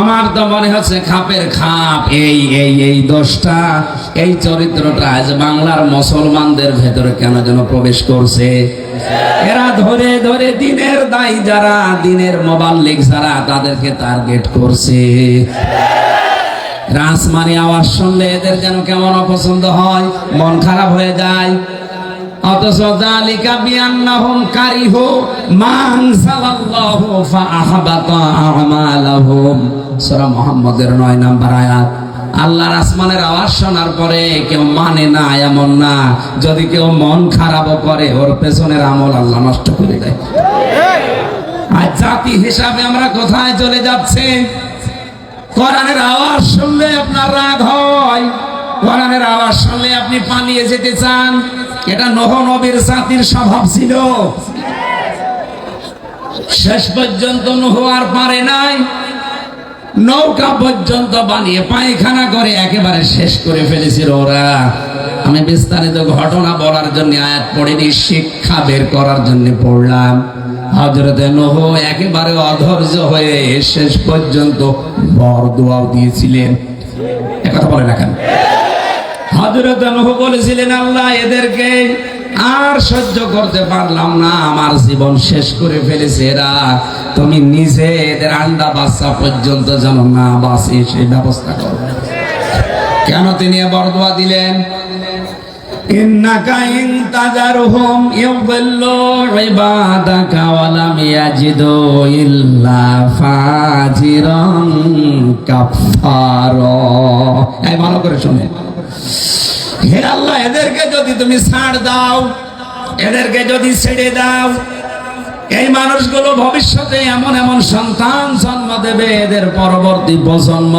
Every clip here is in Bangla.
আমার তো মনে হচ্ছে খাপের খাপ। এই এই এই দোষটা, এই চরিত্রটা আজ বাংলার মুসলমানদের ভেতরে কেন যেন প্রবেশ করছে? এরা ধরে ধরে দিনের দায়ী যারা, দিনের মোবাল্লিক যারা, তাদেরকে টার্গেট করছে। রাসমানি আওয়াজ শুনলে এদের যেন কেমন অপছন্দ হয়, মন খারাপ হয়ে যায়। অথচ যালিকা বিআন্নাহুম কারিহু মা আনজালাল্লাহু ফাআহবাতা আমালাহুম। সূরা মুহাম্মদের 9 নাম্বার আয়াত। আল্লাহর আসমানের আওয়াজ শোনার পরে কেউ মানে না, এমন না। যদি কেউ মন খারাপও করে, ওর পেছনের আমল আল্লাহ নষ্ট করে দেয়। আর জাতি হিসাবে আমরা কোথায় চলে যাচ্ছে? কোরআনের আওয়াজ শুনলে আপনার রাগ হয়। কোরআনের আওয়াজ শুনলে আপনি পালিয়ে যেতে চান। এটা নহ নবীর জাতির স্বভাব ছিল। শেষ পর্যন্ত নহ আর পারে নাই। নৌকা পর্যন্ত বানিয়ে পায়খানা করে একেবারে শেষ করে ফেলেছিল ওরা। আমি বিস্তারিত ঘটনা বলার জন্য আয়াত পড়িনি, শিক্ষা বের করার জন্য পড়লাম। হজরতে নহ একেবারে অধৈর্য হয়ে শেষ পর্যন্ত বর দোয়াও দিয়েছিলেন একথা বলে না কেন? হজরত নহ বলেছিলেন, আল্লাহ, এদেরকে আর সহ্য করতে পারলাম না। আমার জীবন শেষ করে ফেলেছে এরা। তুমি নিজে এদের আন্ডা বাচ্চা পর্যন্ত যেন না বাঁচে সেই ব্যবস্থা করো। কেন তিনি বরদোয়া দিলেন? ভালো করে শুনে হে আল্লাহ, এদেরকে যদি তুমি ছাড় দাও, এদেরকে যদি ছেড়ে দাও, এই মানুষগুলো ভবিষ্যতে এমন এমন সন্তান জন্ম দেবে, এদের পরবর্তী প্রজন্ম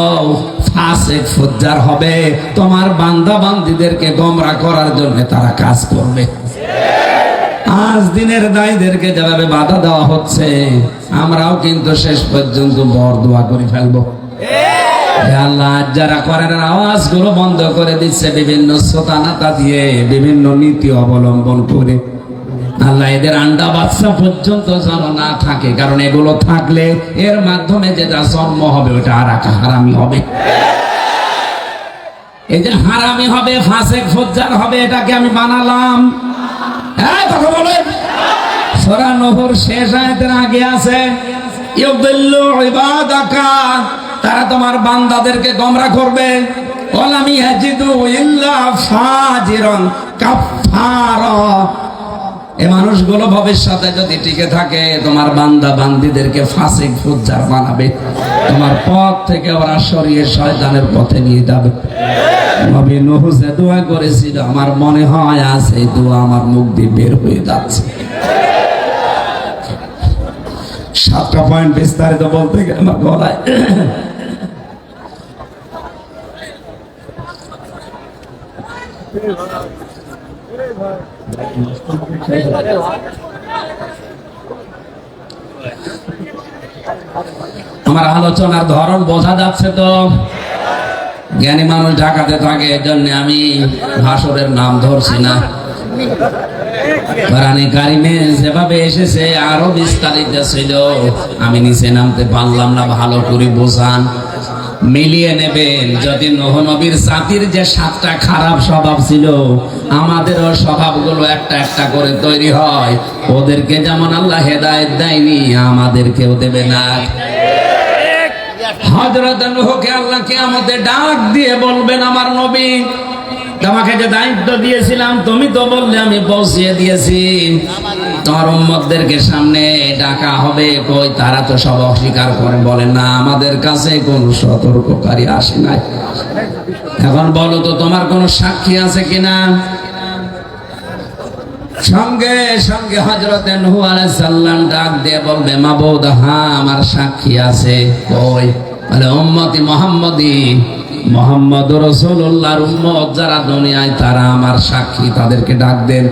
ফাসেক, ফুজ্জার হবে। তোমার বান্দা বান্দিদেরকে গমরা করার জন্য তারা কাজ করবে। আজ দিনের দায়ীদেরকে যেভাবে বাধা দেওয়া হচ্ছে, আমরাও কিন্তু শেষ পর্যন্ত বর দোয়া করে ফেলব। করেন আওয়াজগুলো বন্ধ করে দিচ্ছে বিভিন্ন দিয়ে, বিভিন্ন নীতি অবলম্বন করে। আল্লাহ, এদের আন্ডা বাচ্চা পর্যন্ত যেন না থাকে, কারণ এগুলো থাকলে এর মাধ্যমে যেটা জন্ম হবে, ওটা আর একটা হারামি হবে। এই যে হারামি হবে ফাঁসেক ফজ্জার হবে, এটাকে আমি বানালাম। হ্যাঁ সোরা নহর শেষ আয়াতের আগে আছে তারা তোমার বান্দাদেরকে গমরা করবে। এই মানুষগুলো ভবিষ্যতে যদি টিকে থাকে, তোমার বান্দা বান্দিদেরকে বানাবে। তোমার পথ থেকে ওরা সরিয়ে শয়তানের পথে নিয়ে যাবে। দোয়া করেছিল, আমার মনে হয় আজ এই দোয়া আমার মুখ দিয়ে বের হয়ে যাচ্ছে। সাতটা পয়েন্ট বিস্তারিত বলতে গেলে আমার গলায় আমার আলোচনার ধরন বোঝা যাচ্ছে তো? জ্ঞানী মানুষ ঢাকাতে থাকে আমি ভাসরের নাম ধরছি না। যেভাবে এসেছে, আরও বিস্তারিত ছিল। আমি নিচে নামতে পারলাম না, ভালো করে বোঝান। মিলিয়ে নেবেন। যদি নহ নবীর জাতির যে সাতটা খারাপ স্বভাব ছিল, আমাদেরও স্বভাবগুলো একটা একটা করে তৈরি হয়। ওদেরকে যেমন আল্লাহ হেদায়ত দেয়নি, আমাদেরকেও দেবে না। হজরত নুহকে আল্লাহ কিয়ামতে ডাক দিয়ে বলবেন, আমার নবী তোমাকে যে দায়িত্ব দিয়েছিলাম, তুমি তো বললে আমি পৌঁছিয়ে দিয়েছি। তোমার উম্মতদেরকে সামনে ডাকা হবে, কই তারা তো সব অস্বীকার করে, বলে না, আমাদের কাছে কোনো সতর্ককারী আসে নাই। এখন বলো তো, তোমার কোনো সাক্ষী আছে কিনা? সঙ্গে সঙ্গে হজরতে নুহু ডাক দিয়ে বলবে, মাবুদ হ্যাঁ আমার সাক্ষী আছে, কই? বলে, উম্মতি মোহাম্মদী। মোহাম্মদ রসুল্লাহর উম্মত যারা দুনিয়ায়, তারা আমার সাক্ষী, তাদেরকে ডাক দেন।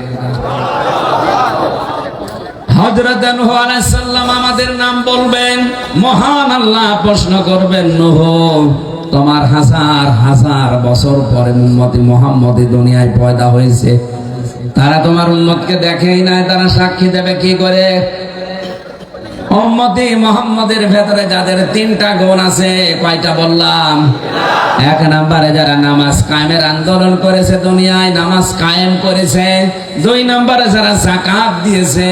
নুহু আমাদের নাম বলবেন আল্লাহ প্রশ্ন করবেন তোমার হাজার হাজার বছর পরে মোহাম্মদী দুনিয়ায় হয়েছে। তারা তোমার দেখেই নাই, তারা সাক্ষী দেবে কি করে? উম্মতে মোহাম্মদের ভেতরে যাদের তিনটা গুণ আছে, কয়টা বললাম? এক নম্বরে যারা নামাজ কায়েমের আন্দোলন করেছে দুনিয়ায়, নামাজ কায়েম করেছে। দুই নম্বরে যারা জাকাত দিয়েছে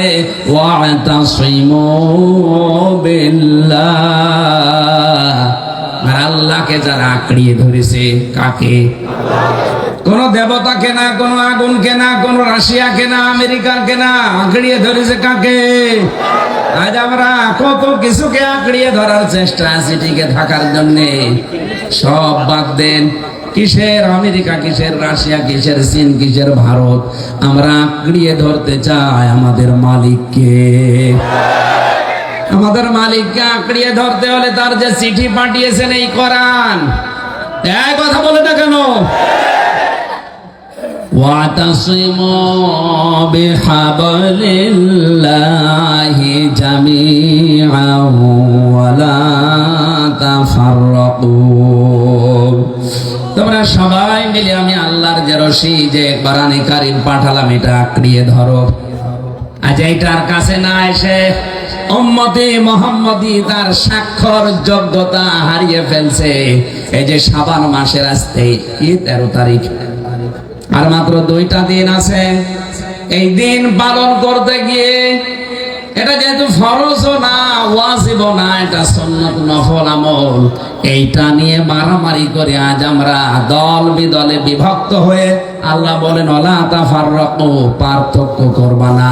আল্লাহকে যারা আঁকড়িয়ে ধরেছে, কাকে? কোন দেবতাকে না কোন আগুনকে না কোন রাশিয়াকে না আমেরিকাকে না আঁকড়িয়ে ধরেছে কাকে? আজ আমরা কত কিছুকে আঁকড়িয়ে ধরার চেষ্টা আছি টিকে থাকার জন্য। সব বাদ দেন, কিসের আমেরিকা, কিসের রাশিয়া, কিসের চীন, কিসের ভারত? আমরা আঁকড়িয়ে ধরতে চাই আমাদের মালিককে। আমাদের মালিককে আঁকড়িয়ে ধরতে হলে তার যে চিঠি পাঠিয়েছেন এই করান এক কথা বলে না কেন? واعتصموا بحبل الله جميعا ولا تفرقوا তোমরা সবাই মিলে আমি আল্লাহর যে রশি যে কোরআনে কারিম পাঠালাম এটা আঁকড়িয়ে ধরো আজ এইটার কাছে না এসে উম্মতে মোহাম্মদী তার স্বাক্ষর যোগ্যতা হারিয়ে ফেলছে এই যে সাবান মাসের আসতে কি তেরো তারিখ আর মাত্র দুইটা দিন আছে। এই দিন পালন করতে গিয়ে এটা যেহেতু ফরজও না, ওয়াজিবও না, এটা সন্ন্যত নফল আমল। এইটা নিয়ে মারামারি করে আজ আমরা দল বিদলে বিভক্ত হয়ে আল্লাহ বলেন অলা তাফাররাকু, পার্থক্য করবা না।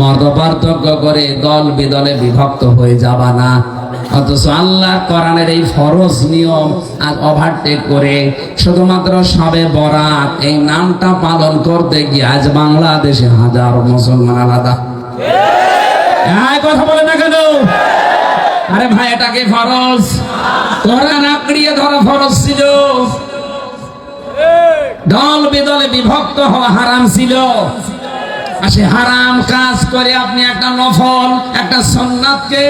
মত পার্থক্য করে দল বিদলে বিভক্ত হয়ে যাবা না। অথচ আল্লাহ কোরআনের এই ফরজ নিয়ম আজ ওভারটেক করে শুধুমাত্র সবে বরাত এই নামটা পালন করতে গিয়ে আজ বাংলাদেশে হাজার মুসলমান আলাদা। হ্যাঁ কথা বলে না কেন? আরে ভাই ফরজ? কোরআন আঁকড়িয়ে ধরা ফরজ ছিল। দল বিদলে বিভক্ত হওয়া হারাম ছিল। আর সে হারাম কাজ করে আপনি একটা নফল, একটা সন্ন্যাতকে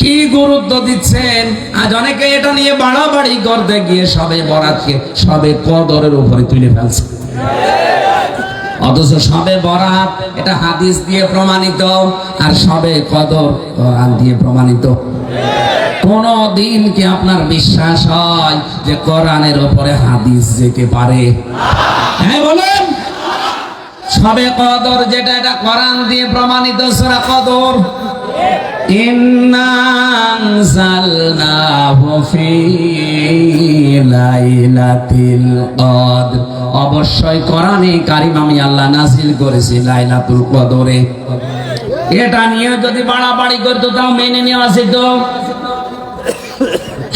কি গুরুত্ব দিচ্ছেন? আজ অনেকে এটা নিয়ে বাড়াবাড়ি করতে গিয়ে সবে বরাতকে, সবে কদরের উপরে তুলে ফেলছে। অথচ সবে বরাত, এটা হাদিস দিয়ে প্রমাণিত, আর সবে কদর, কোরআন দিয়ে প্রমাণিত। কোন দিন কি আপনার বিশ্বাস হয় যে কোরআনের উপরে হাদিস যেতে পারে? হ্যাঁ বলেন। সবে কদর যেটা, এটা কোরআন দিয়ে প্রমাণিত, সূরা কদর। অবশ্যই কোরআনে কারিম আমি আল্লাহ নাজিল করেছি লাইলাতুল কদরে। এটা নিয়ে যদি বাড়াবাড়ি করতো তাও মেনে নেওয়া যেত।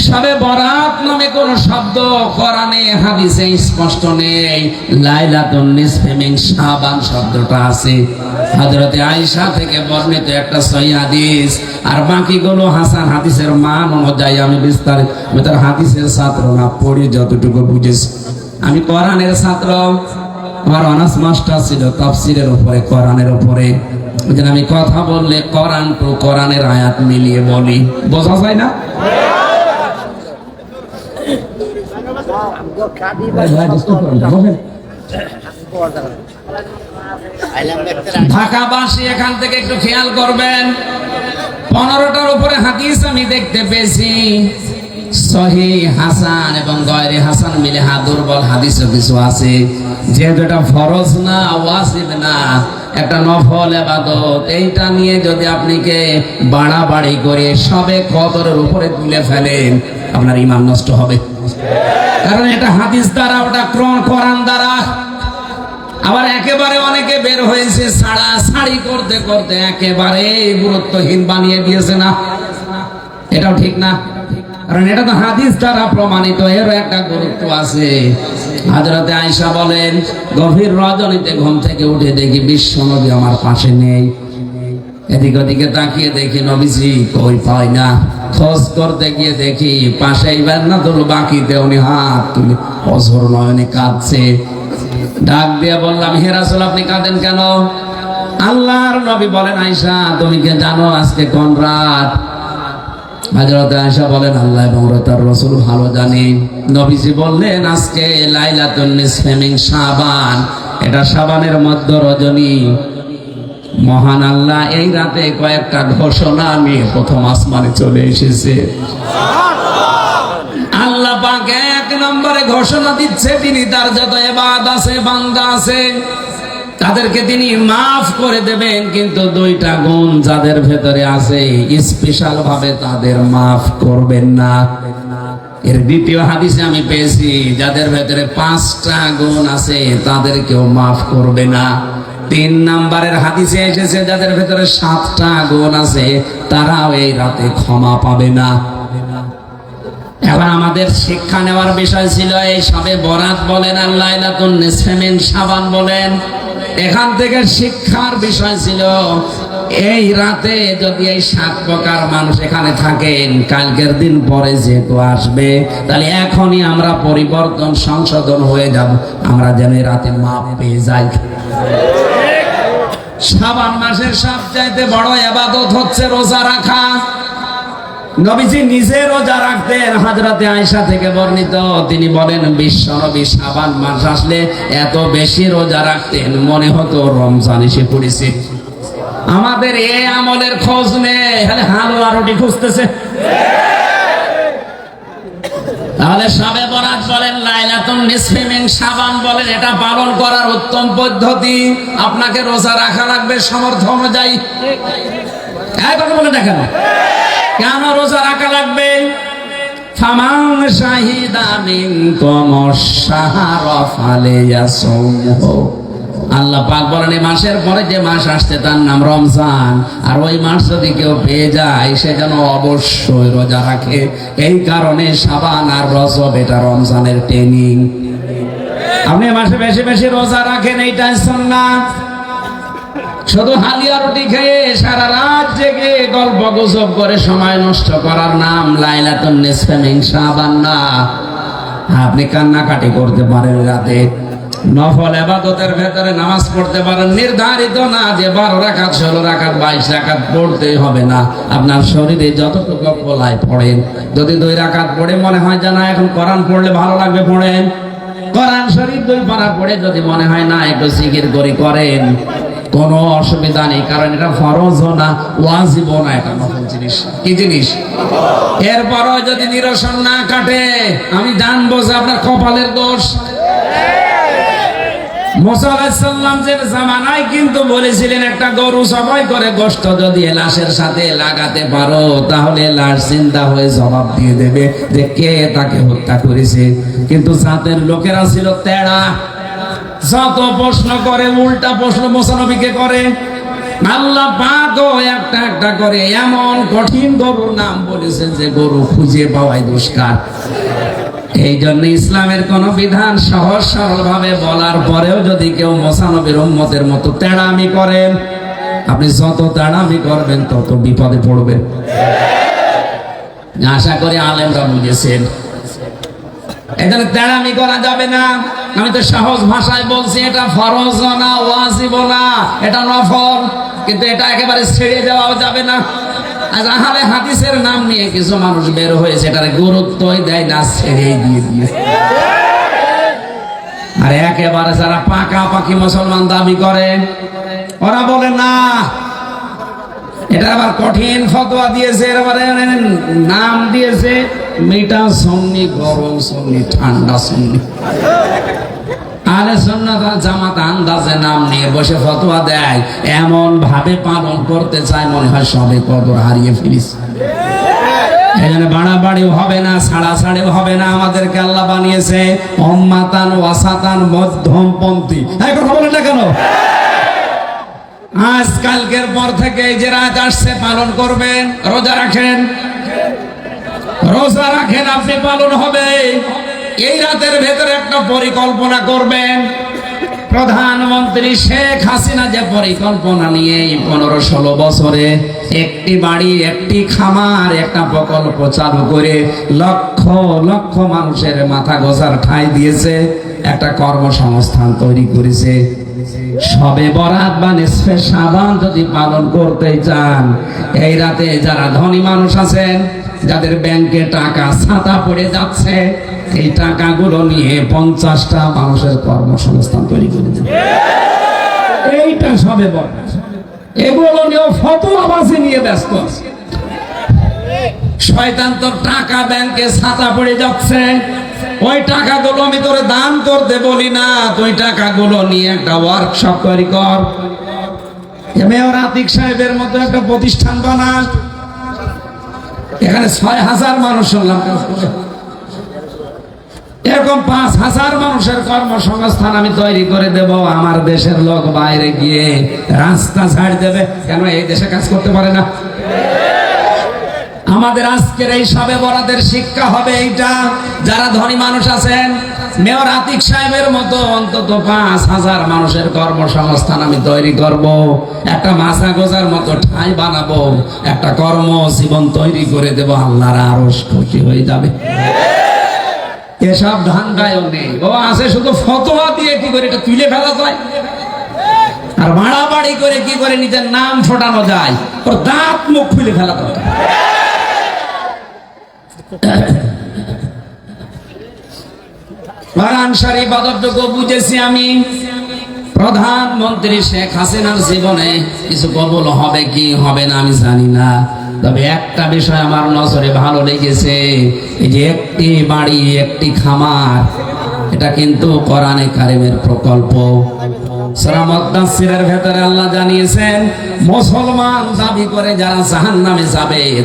সবে বরাত নামে কোন শব্দ কোরআনে, হাদিসে স্পষ্ট নেই। লাইলাতুন নিসফে মিন শাবান শব্দটা আছে। হযরতে আয়েশা থেকে বর্ণিত একটা সহিহ হাদিস। আর বাকিগুলো হাসান হাদিসের মান অনুযায়ী আমি বিস্তারিত, আমি তার হাদিসের ছাত্র না, পড়ি যতটুকু বুঝেছি। আমি কোরআনের ছাত্র, আমার অনার্স মাস্টার ছিল, তাফসিরের উপরে, কোরআনের উপরে। আমি কথা বললে কোরআন টু কোরআনের আয়াত মিলিয়ে বলি। বোঝা যায় না? ঢাকাবাসী এখান থেকে একটু খেয়াল করবেন। পনেরোটার উপরে হাদিস আমি দেখতে পেয়েছি। যেহেতু এটা ফরজ না একটা নফল নিয়ে যদি বাড়াবাড়ি করে সবে কদরের উপরে তুলে ফেলেন, আপনার ইমান নষ্ট হবে। কারণ এটা হাদিস দ্বারা, ওটা ক্রম- কোরআন দ্বারা। আবার একেবারে অনেকে বের হয়েছে, সাড়া সাড়ি করতে করতে একেবারে গুরুত্বহীন বানিয়ে দিয়েছে না। এটাও ঠিক না। কারণ এটা তো হাদিস দ্বারা প্রমাণিত, এরও একটা গুরুত্ব আছে। হাজরতে আয়সা বলেন, গভীর রজনীতে ঘুম থেকে উঠে দেখি বিশ্ব নবী আমার পাশে নেই। এদিক ওদিকে তাকিয়ে দেখি নবীজি কই পাই না। খোঁজ করতে গিয়ে দেখি পাশে এইবার না তুলো বাকিতে উনি হাত তুলে অঝর নয়নে কাঁদছে। ডাক দিয়ে বললাম হেরাসুল আপনি কাঁদেন কেন? আল্লাহর নবী বলেন আয়সা তুমি কে জানো আজকে কোন রাত? হাজরত আয়সা বলেন, আল্লাহ এবং তার রসুল ভালো জানি। নবীজি বললেন, আজকে লাইলাতুন নিসফে মিন শাবান। এটা শাবানের মধ্য রজনী। মহান আল্লাহ, এই রাতে কয়েকটা ঘোষণা নিয়ে প্রথম আসমানে চলে এসেছে। আল্লাহ পাক এক নম্বরে ঘোষণা দিচ্ছে, তিনি তার যত এবাদ আছে, বান্দা আছে, তাদেরকে তিনি মাফ করে দেবেন, কিন্তু দুইটা গুণ যাদের ভেতরে আছে স্পেশাল ভাবে তাদের মাফ করবেন না। এর দ্বিতীয় হাদিসে আমি পেয়েছি, যাদের ভেতরে পাঁচটা গুণ আছে, তাদেরকেও মাফ করবে না। তিন নাম্বারের হাদিসে এসেছে, যাদের ভেতরে সাতটা গুণ আছে, তারাও এই রাতে ক্ষমা পাবে না। এবার আমাদের শিক্ষা নেওয়ার বিষয় ছিল এই সবে বরাত বলেন আল্লাহ নিসফেমিন সাবান বলেন। এখান থেকে শিক্ষার বিষয় ছিল, এই রাতে যদি এই সাত প্রকার মানুষ এখানে থাকেন, কালকের দিন পরে যেহেতু আসবে, তাহলে এখনই আমরা পরিবর্তন, সংশোধন হয়ে যাব, আমরা যেন রাতে মাপ পেয়ে যাই। সাবান মাসের সব চাইতে বড় এবাদত হচ্ছে রোজা রাখা। নবীজি নিজে রোজা রাখতেন। হাজরাতে আয়সা থেকে বর্ণিত, তিনি বলেন, বিশ্ব নবী সাবান মাস আসলে এত বেশি রোজা রাখতেন, মনে হতো রমজান এসে পড়েছে। আমাদের এ আমলের খোঁজ নেই হালুয়া রুটি খুঁজতেছে। তাহলে সাবে বরাত বলেন, লাইলাতুন নিসফিমিন সাবান বলেন, এটা পালন করার উত্তম পদ্ধতি। আপনাকে রোজা রাখা লাগবে সামর্থ্য অনুযায়ী। এই কথা বলে দেখেন কেন রোজা রাখা লাগবে? ফামান শাহিদা মিনকুম শাহরা ফালিয়াসুমহু। আল্লাহ পাক বলেন এই মাসের পরে যে মাস আসছে তার নাম রমজান। আর ওই মাস যদি কেউ পেয়ে যায়, সে যেন অবশ্যই রোজা রাখে। এই কারণে সাবান আর রজব এটা রমজানের ট্রেনিং আপনি মাসে বেশি বেশি রোজা রাখেন এইটাই সুন্নাত। শুধু হালিয়া রুটি খেয়ে সারা রাত জেগে গল্প গুজব করে সময় নষ্ট করার নাম লাইলাতুন নিসফে মিন শাবান না। আপনি কান্নাকাটি করতে পারেন রাতে। নফল এবাদতের ভেতরে নামাজ পড়তে পারেন। নির্ধারিত না যে বারো রাখাত ষোলো রাখাত বাইশ রাখাত পড়তেই হবে না। আপনার শরীরে যতটুকু পোলায় পড়েন, যদি দুই রাখাত পড়ে মনে হয় যে না, এখন কোরআন পড়লে ভালো লাগবে পড়েন। কোরআন শরীফ দুই পারা পড়ে যদি মনে হয় না, একটু জিকির করে করেন। কোনো অসুবিধা নেই, কারণ এটা ফরজও না, ওয়াজিবও না এটা নতুন জিনিস। কি জিনিস? এরপরও যদি নিরসন না কাটে, আমি জানব যে আপনার কপালের দোষ। জামানায় কিন্তু বলেছিলেন, একটা গরু সবাই করে যদি লাশের সাথে লাগাতে পারো, তাহলে লাশ চিন্তা হয়ে জবাব দিয়ে দেবে যে কে তাকে হত্যা করেছে। কিন্তু জাতের লোকেরা ছিল তেড়া যত প্রশ্ন করে, উল্টা প্রশ্ন মোসানবীকে করে। আল্লাহ পাকও একটা একটা করে এমন কঠিন গরুর নাম বলেছে যে গরু খুঁজে পাওয়াই দুষ্কার। এই জন্য ইসলামের কোন বিধান সহজ সরল ভাবে বলার পরেও যদি কেউ মোসানবীর উম্মতের মতো তেড়ামি করেন, আপনি যত তেড়ামি করবেন তত বিপদে পড়বেন। আশা করি আলেমরা বুঝেছেন। এখানে তেড়ামি করা যাবে না। আমি তো সহজ ভাষায় বলছি, এটা ফরজ না, ওয়াজিব না, এটা নফল। কিন্তু এটা একেবারে ছেড়ে দেওয়াও যাবে না। আজ আহারে হাদিসের নাম নিয়ে কিছু মানুষ বের হয়েছে, এটার গুরুত্বই দেয় না, ছেড়েই দিয়ে দিয়ে। আর একেবারে যারা পাকা পাকি মুসলমান দাবি করে, ওরা বলে, না, এটা আবার কঠিন ফতোয়া দিয়েছে এবারে নাম দিয়েছে, মিঠা সন্নি, গরম সন্নি, ঠান্ডা সন্নি। আলে সন্ন্যত জামাত আন্দাজে নাম নিয়ে বসে ফতোয়া দেয় এমন ভাবে পালন করতে চায় মনে হয় সবে কদর হারিয়ে ফেলিস এখানে বাড়াবাড়িও হবে না হবে না আমাদেরকে আল্লাহ বানিয়েছে অম্মাতান ওয়াসাতান এই কথা বলেন না কেন? আজ কালকের পর থেকে যে রাত আসছে পালন করবেন রোজা রাখেন। রোজা রাখেন আপনি পালন হবে। এই রাতের ভেতরে একটা পরিকল্পনা করবেন। প্রধানমন্ত্রী শেখ হাসিনা যে পরিকল্পনা নিয়ে এই পনেরো ষোলো বছরে একটি বাড়ি, একটি খামার, একটা প্রকল্প চালু করে লক্ষ লক্ষ মানুষের মাথা গোজার ঠাঁই দিয়েছে, একটা কর্মসংস্থান তৈরি করেছে। সবে বরাত বা নিসফে সাবান যদি পালন করতে চান, এই রাতে যারা ধনী মানুষ আছেন, যাদের ব্যাংকে টাকা ছাতা পড়ে যাচ্ছে এই টাকাগুলো নিয়ে পঞ্চাশটা মানুষের কর্মসংস্থান তৈরি করে দেন এইটা সবে বরাত এগুলো নিয়েও ফতোয়াবাজি নিয়ে ব্যস্ত। আছে শয়তান তোর টাকা ব্যাংকে ছাতা পড়ে যাচ্ছে। ওই টাকাগুলো আমি দান করতে বলি না। তুই টাকাগুলো নিয়ে একটা ওয়ার্কশপ তৈরি কর। মেয়র আতিক সাহেবের মতো একটা প্রতিষ্ঠান বানা এখানে ছয় হাজার মানুষ শুনলাম। এরকম পাঁচ হাজার মানুষের কর্মসংস্থান আমি তৈরি করে দেব, আমার দেশের লোক বাইরে গিয়ে রাস্তা ছাড় দেবে। কেন এই দেশে কাজ করতে পারে না? আমাদের আজকের এই সবে বরাদের শিক্ষা হবে এইটা। যারা ধনী মানুষ আছেন, মেয়র আতিক সাহেবের মতো অন্তত পাঁচ হাজার মানুষের কর্মসংস্থান আমি তৈরি করব। একটা মাছা গোজার মতো ঠাঁই বানাবো, একটা কর্ম জীবন তৈরি করে দেব। আল্লাহর আরও খুশি হয়ে যাবে। এসব ধান্দায়ও নেই। ও আছে শুধু ফতোয়া দিয়ে কি করে? এটা তুলে ফেলা যায়? আর বাড়াবাড়ি করে কি করে নিজের নাম ফোটানো যায়? ওর দাঁত মুখ খুলে ফেলা অতটুকু বুঝেছি আমি। প্রধানমন্ত্রী শেখ হাসিনার জীবনে কিছু কবল হবে কি হবে না আমি জানি না। তবে একটা বিষয় আমার নজরে ভালো লেগেছে, এই যে একটি বাড়ি, একটি খামার, এটা কিন্তু কোরআনে কারিমের প্রকল্প। ভেতরে আল্লাহ জানিয়েছেন, মুসলমান করে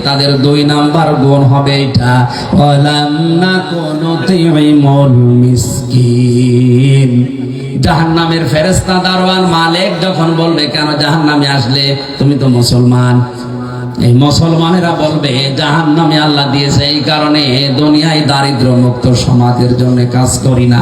তাদের দুই নাম্বার গুণ হবে এটা জাহান্নামের ফেরেশতা দারওয়ান মালিক যখন বলবে, কেন জাহান্নামে আসলে? তুমি তো মুসলমান। এই মুসলমানেরা বলবে জাহান নামে আল্লাহ দিয়েছে এই কারণে দুনিয়ায় দারিদ্র মুক্ত সমাজের জন্য কাজ করি না।